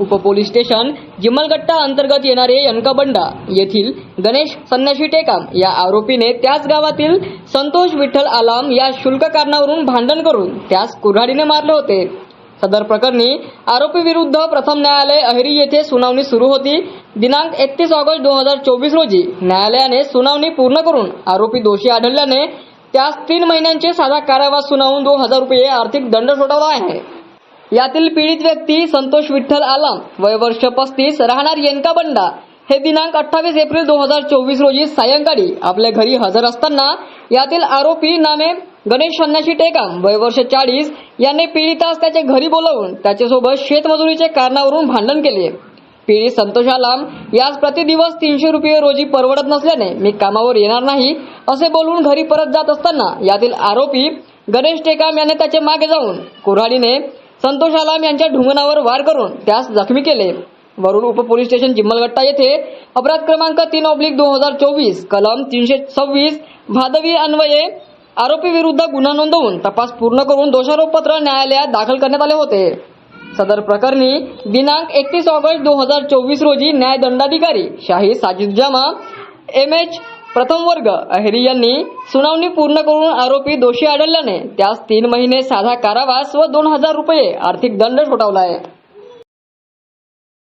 उपपोलीस station Jimalgatta अंतर्गत येणारे यनकाबंडा येथील गणेश संन्याशी टेकाम या आरोपीने त्याच गावातील संतोष विठ्ठल आलाम या शुल्क कारणावरून भांडण करून त्यास कुऱ्हाडीने मारले होते. सदर प्रकरणी आरोपी विरुद्ध प्रथम न्यायालय अहेरी येथे सुनावणी सुरू होती. दिनांक एकतीस ऑगस्ट दोन हजार चोवीस रोजी न्यायालयाने सुनावणी पूर्ण करून आरोपी दोषी आढळल्याने त्यास तीन महिन्यांचे साधा कारावास सुनावून दोन हजार रुपये आर्थिक दंड ठोठावला आहे. यातील पीडित व्यक्ती संतोष विठ्ठल आलाम वय वर्ष पस्तीस राहणार येनकाबंडा हे दिनांक अठ्ठावीस एप्रिल दोन हजार चोवीस रोजी सायंकाळी आपल्या घरी हजर असताना यातील आरोपी नामे गणेश सन्याशी टेकाम वय वर्ष चाळीस यांनी पीडितास त्याच्या घरी बोलावून त्याच्यासोबत शेतमजुरीच्या कारणावरून भांडण केले. पीडित संतोष आलाम यास प्रतिदिवस तीनशे रुपये रोजी परवडत नसल्याने मी कामावर येणार नाही असे बोलून घरी परत जात असताना यातील आरोपी गणेश टेकाम याने त्याचे मागे जाऊन कुऱ्हाडीने संतोष आलाम यांच्या ढुंगणावर वार करून त्यास जखमी केले. वरुड उप पोलीस स्टेशन जिम्मलगट्टा येथे अपराध क्रमांक तीन ऑब्लिक दोन हजार चोवीस कलम तीनशे सव्वीस भादवी अन्वये आरोपी विरुद्ध गुन्हा नोंदवून तपास पूर्ण करून दोषारोपपत्र न्यायालयात दाखल करण्यात आले होते. सदर प्रकरणी दिनांक एकतीस ऑगस्ट दोन हजार चोवीस रोजी न्यायदंडाधिकारी शाही साजिद जमा एम एच प्रथम वर्ग अहेरी यांनी सुनावणी पूर्ण करून आरोपी दोषी आढळल्याने त्यास तीन महिने साधा कारावास व दोन हजार रुपये आर्थिक दंड ठोठावला आहे.